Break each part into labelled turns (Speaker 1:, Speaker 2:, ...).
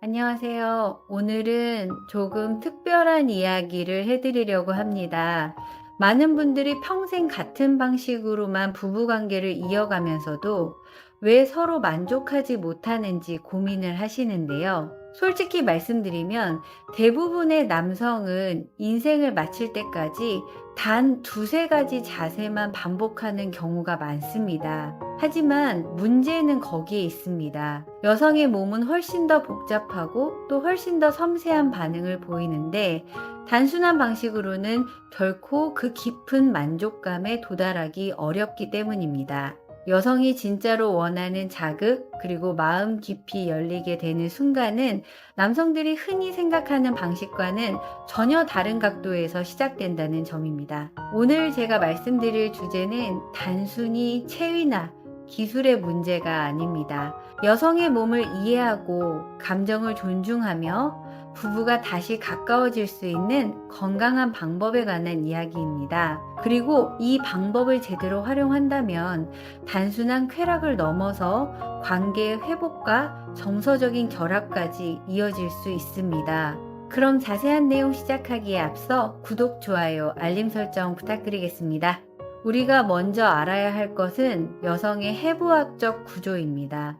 Speaker 1: 안녕하세요. 오늘은 조금 특별한 이야기를 해드리려고 합니다. 많은 분들이 평생 같은 방식으로만 부부관계를 이어가면서도 왜 서로 만족하지 못하는지 고민을 하시는데요. 솔직히 말씀드리면 대부분의 남성은 인생을 마칠 때까지 단 두세 가지 자세만 반복하는 경우가 많습니다. 하지만 문제는 거기에 있습니다. 여성의 몸은 훨씬 더 복잡하고 또 훨씬 더 섬세한 반응을 보이는데 단순한 방식으로는 결코 그 깊은 만족감에 도달하기 어렵기 때문입니다. 여성이 진짜로 원하는 자극, 그리고 마음 깊이 열리게 되는 순간은 남성들이 흔히 생각하는 방식과는 전혀 다른 각도에서 시작된다는 점입니다. 오늘 제가 말씀드릴 주제는 단순히 체위나 기술의 문제가 아닙니다. 여성의 몸을 이해하고 감정을 존중하며 부부가 다시 가까워질 수 있는 건강한 방법에 관한 이야기입니다. 그리고 이 방법을 제대로 활용한다면 단순한 쾌락을 넘어서 관계의 회복과 정서적인 결합까지 이어질 수 있습니다. 그럼 자세한 내용 시작하기에 앞서 구독, 좋아요, 알림 설정 부탁드리겠습니다. 우리가 먼저 알아야 할 것은 여성의 해부학적 구조입니다.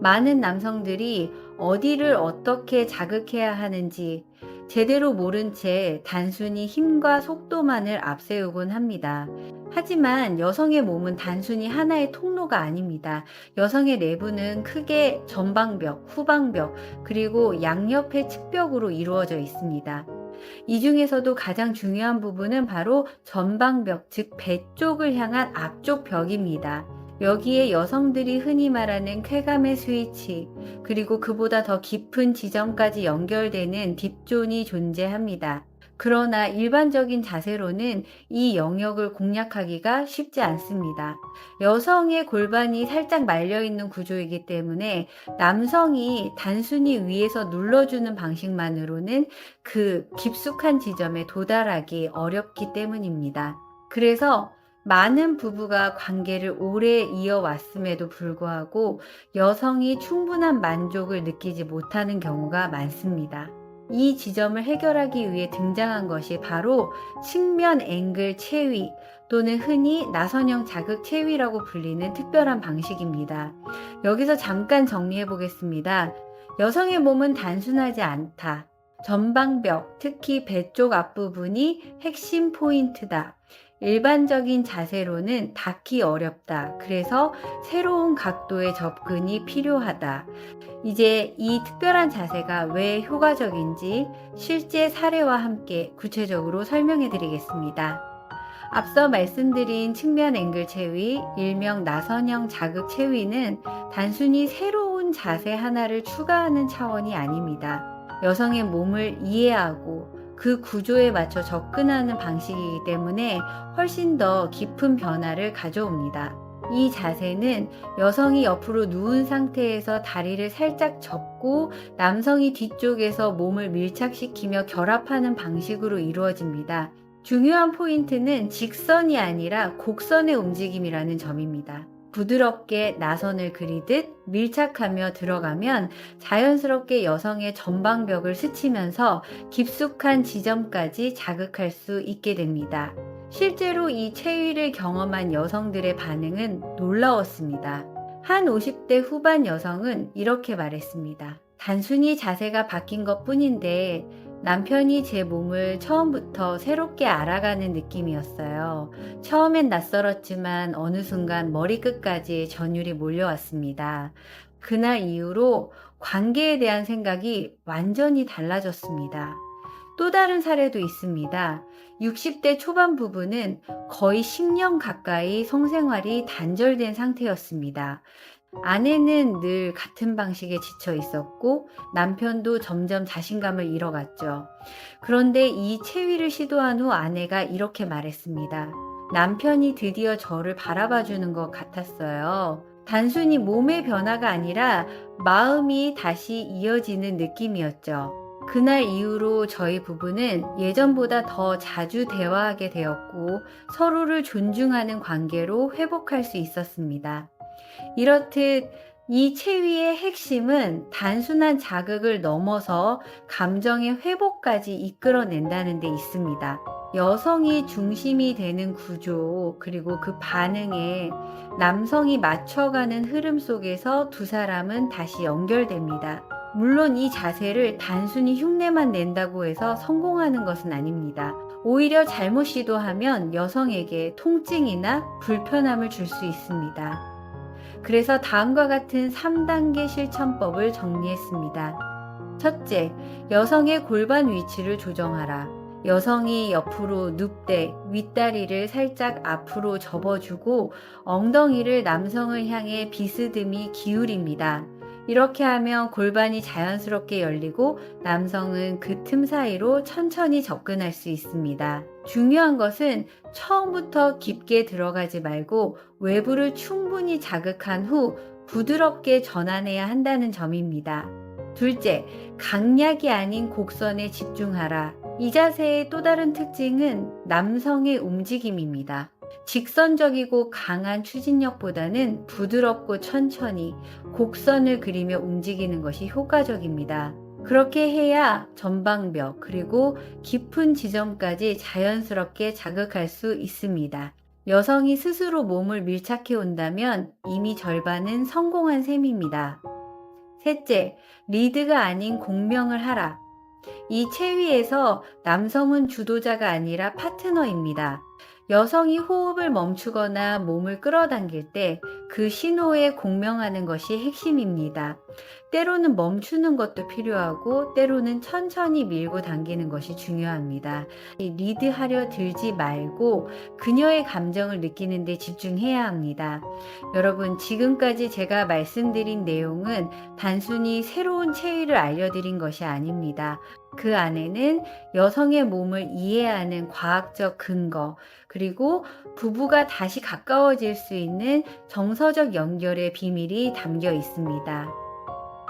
Speaker 1: 많은 남성들이 어디를 어떻게 자극해야 하는지 제대로 모른 채 단순히 힘과 속도만을 앞세우곤 합니다. 하지만 여성의 몸은 단순히 하나의 통로가 아닙니다. 여성의 내부는 크게 전방벽, 후방벽, 그리고 양옆의 측벽으로 이루어져 있습니다. 이 중에서도 가장 중요한 부분은 바로 전방벽, 즉 배 쪽을 향한 앞쪽 벽입니다. 여기에 여성들이 흔히 말하는 쾌감의 스위치, 그리고 그보다 더 깊은 지점까지 연결되는 딥존이 존재합니다. 그러나 일반적인 자세로는 이 영역을 공략하기가 쉽지 않습니다. 여성의 골반이 살짝 말려 있는 구조이기 때문에 남성이 단순히 위에서 눌러주는 방식만으로는 그 깊숙한 지점에 도달하기 어렵기 때문입니다. 그래서 많은 부부가 관계를 오래 이어왔음에도 불구하고 여성이 충분한 만족을 느끼지 못하는 경우가 많습니다. 이 지점을 해결하기 위해 등장한 것이 바로 측면 앵글 체위 또는 흔히 나선형 자극 체위라고 불리는 특별한 방식입니다. 여기서 잠깐 정리해 보겠습니다. 여성의 몸은 단순하지 않다. 전방벽, 특히 배 쪽 앞부분이 핵심 포인트다. 일반적인 자세로는 닿기 어렵다. 그래서 새로운 각도의 접근이 필요하다. 이제 이 특별한 자세가 왜 효과적인지 실제 사례와 함께 구체적으로 설명해 드리겠습니다. 앞서 말씀드린 측면 앵글 체위, 일명 나선형 자극 체위는 단순히 새로운 자세 하나를 추가하는 차원이 아닙니다. 여성의 몸을 이해하고 그 구조에 맞춰 접근하는 방식이기 때문에 훨씬 더 깊은 변화를 가져옵니다. 이 자세는 여성이 옆으로 누운 상태에서 다리를 살짝 접고 남성이 뒤쪽에서 몸을 밀착시키며 결합하는 방식으로 이루어집니다. 중요한 포인트는 직선이 아니라 곡선의 움직임이라는 점입니다. 부드럽게 나선을 그리듯 밀착하며 들어가면 자연스럽게 여성의 전방벽을 스치면서 깊숙한 지점까지 자극할 수 있게 됩니다. 실제로 이 체위를 경험한 여성들의 반응은 놀라웠습니다. 한 50대 후반 여성은 이렇게 말했습니다. 단순히 자세가 바뀐 것 뿐인데 남편이 제 몸을 처음부터 새롭게 알아가는 느낌이었어요. 처음엔 낯설었지만 어느 순간 머리끝까지 전율이 몰려왔습니다. 그날 이후로 관계에 대한 생각이 완전히 달라졌습니다. 또 다른 사례도 있습니다. 60대 초반 부부는 거의 10년 가까이 성생활이 단절된 상태였습니다. 아내는 늘 같은 방식에 지쳐 있었고 남편도 점점 자신감을 잃어갔죠. 그런데 이 체위를 시도한 후 아내가 이렇게 말했습니다. 남편이 드디어 저를 바라봐 주는 것 같았어요. 단순히 몸의 변화가 아니라 마음이 다시 이어지는 느낌이었죠. 그날 이후로 저희 부부는 예전보다 더 자주 대화하게 되었고 서로를 존중하는 관계로 회복할 수 있었습니다. 이렇듯 이 체위의 핵심은 단순한 자극을 넘어서 감정의 회복까지 이끌어낸다는 데 있습니다. 여성이 중심이 되는 구조, 그리고 그 반응에 남성이 맞춰가는 흐름 속에서 두 사람은 다시 연결됩니다. 물론 이 자세를 단순히 흉내만 낸다고 해서 성공하는 것은 아닙니다. 오히려 잘못 시도하면 여성에게 통증이나 불편함을 줄 수 있습니다. 그래서 다음과 같은 3단계 실천법을 정리했습니다. 첫째, 여성의 골반 위치를 조정하라. 여성이 옆으로 눕되 윗다리를 살짝 앞으로 접어주고 엉덩이를 남성을 향해 비스듬히 기울입니다. 이렇게 하면 골반이 자연스럽게 열리고 남성은 그 틈 사이로 천천히 접근할 수 있습니다. 중요한 것은 처음부터 깊게 들어가지 말고 외부를 충분히 자극한 후 부드럽게 전환해야 한다는 점입니다. 둘째, 강약이 아닌 곡선에 집중하라. 이 자세의 또 다른 특징은 남성의 움직임입니다. 직선적이고 강한 추진력보다는 부드럽고 천천히 곡선을 그리며 움직이는 것이 효과적입니다. 그렇게 해야 전방벽 그리고 깊은 지점까지 자연스럽게 자극할 수 있습니다. 여성이 스스로 몸을 밀착해 온다면 이미 절반은 성공한 셈입니다. 셋째, 리드가 아닌 공명을 하라. 이 체위에서 남성은 주도자가 아니라 파트너입니다. 여성이 호흡을 멈추거나 몸을 끌어당길 때 그 신호에 공명하는 것이 핵심입니다. 때로는 멈추는 것도 필요하고 때로는 천천히 밀고 당기는 것이 중요합니다. 리드하려 들지 말고 그녀의 감정을 느끼는 데 집중해야 합니다. 여러분, 지금까지 제가 말씀드린 내용은 단순히 새로운 체위를 알려드린 것이 아닙니다. 그 안에는 여성의 몸을 이해하는 과학적 근거, 그리고 부부가 다시 가까워질 수 있는 정서적 연결의 비밀이 담겨 있습니다.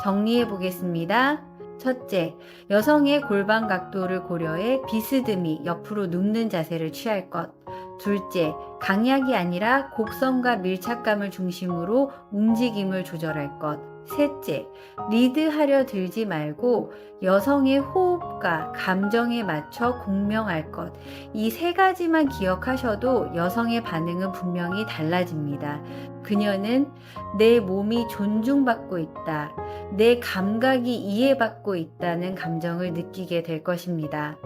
Speaker 1: 정리해 보겠습니다. 첫째, 여성의 골반 각도를 고려해 비스듬히 옆으로 눕는 자세를 취할 것. 둘째, 강약이 아니라 곡선과 밀착감을 중심으로 움직임을 조절할 것. 셋째, 리드하려 들지 말고 여성의 호흡과 감정에 맞춰 공명할 것. 이 세 가지만 기억하셔도 여성의 반응은 분명히 달라집니다. 그녀는 내 몸이 존중받고 있다. 내 감각이 이해받고 있다는 감정을 느끼게 될 것입니다.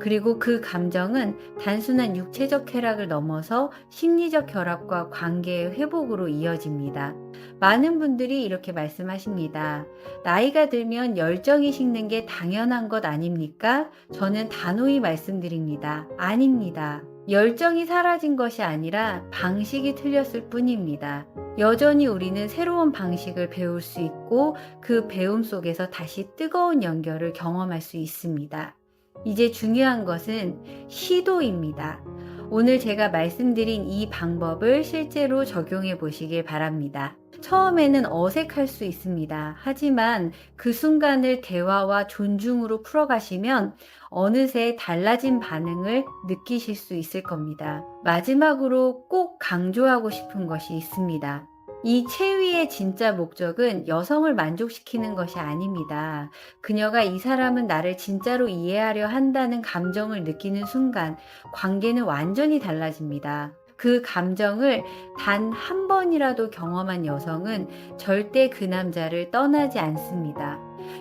Speaker 1: 그리고 그 감정은 단순한 육체적 쾌락을 넘어서 심리적 결합과 관계의 회복으로 이어집니다. 많은 분들이 이렇게 말씀하십니다. 나이가 들면 열정이 식는 게 당연한 것 아닙니까? 저는 단호히 말씀드립니다. 아닙니다. 열정이 사라진 것이 아니라 방식이 틀렸을 뿐입니다. 여전히 우리는 새로운 방식을 배울 수 있고 그 배움 속에서 다시 뜨거운 연결을 경험할 수 있습니다. 이제 중요한 것은 시도입니다. 오늘 제가 말씀드린 이 방법을 실제로 적용해 보시길 바랍니다. 처음에는 어색할 수 있습니다. 하지만 그 순간을 대화와 존중으로 풀어가시면 어느새 달라진 반응을 느끼실 수 있을 겁니다. 마지막으로 꼭 강조하고 싶은 것이 있습니다. 이 체위의 진짜 목적은 여성을 만족시키는 것이 아닙니다. 그녀가 이 사람은 나를 진짜로 이해하려 한다는 감정을 느끼는 순간 관계는 완전히 달라집니다. 그 감정을 단 한 번이라도 경험한 여성은 절대 그 남자를 떠나지 않습니다.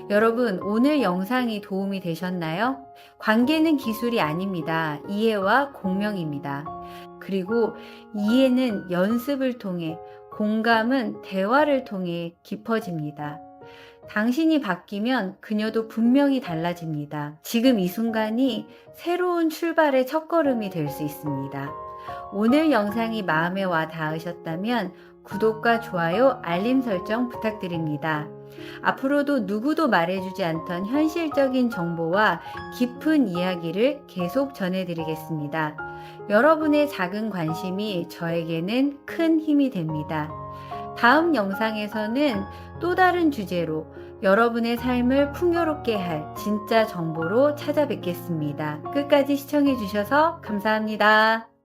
Speaker 1: 여러분, 오늘 영상이 도움이 되셨나요? 관계는 기술이 아닙니다. 이해와 공명입니다. 그리고 이해는 연습을 통해 공감은 대화를 통해 깊어집니다. 당신이 바뀌면 그녀도 분명히 달라집니다. 지금 이 순간이 새로운 출발의 첫걸음이 될 수 있습니다. 오늘 영상이 마음에 와 닿으셨다면 구독과 좋아요, 알림 설정 부탁드립니다. 앞으로도 누구도 말해주지 않던 현실적인 정보와 깊은 이야기를 계속 전해드리겠습니다. 여러분의 작은 관심이 저에게는 큰 힘이 됩니다. 다음 영상에서는 또 다른 주제로 여러분의 삶을 풍요롭게 할 진짜 정보로 찾아뵙겠습니다. 끝까지 시청해주셔서 감사합니다.